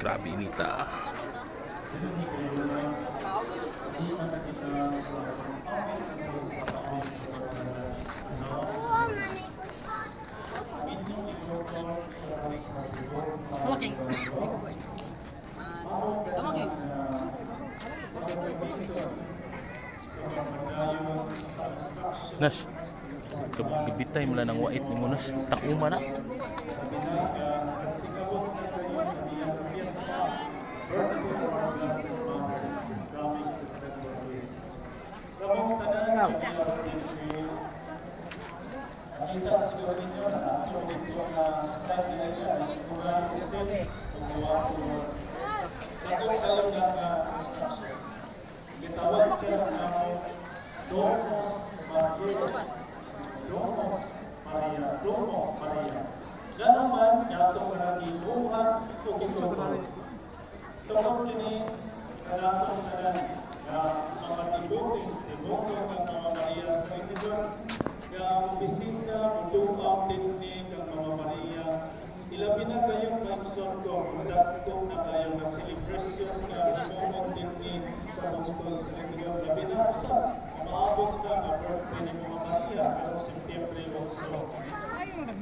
Grabe. Tawagin. Tawagin. Nas, gab- gabitay mo lang ng wait ni mo nas. Takuma na. Nakita siguro ninyo na ito dito na sa side nila niya, nagkukuhan ko sin, paggawa ko. Nagkong kayo ng uh, construction. Gitawag ka ng uh, Domos Maria. Domos Maria. Domo Maria. Na naman, yato ka na gibuhat o gituro. Tungkol kini, kanakong na na mga devotees, devoto kang mga Maria sa Rinidor, nga bisita, mutuang din ni kang mga Maria, ilabi na kayong pagsyon ko, mudatong na kayong na celebrations nga din ni sa bungtol sa Rinidor. Labi na sa maabot ka nga birthday ni mga Maria, pero September 8.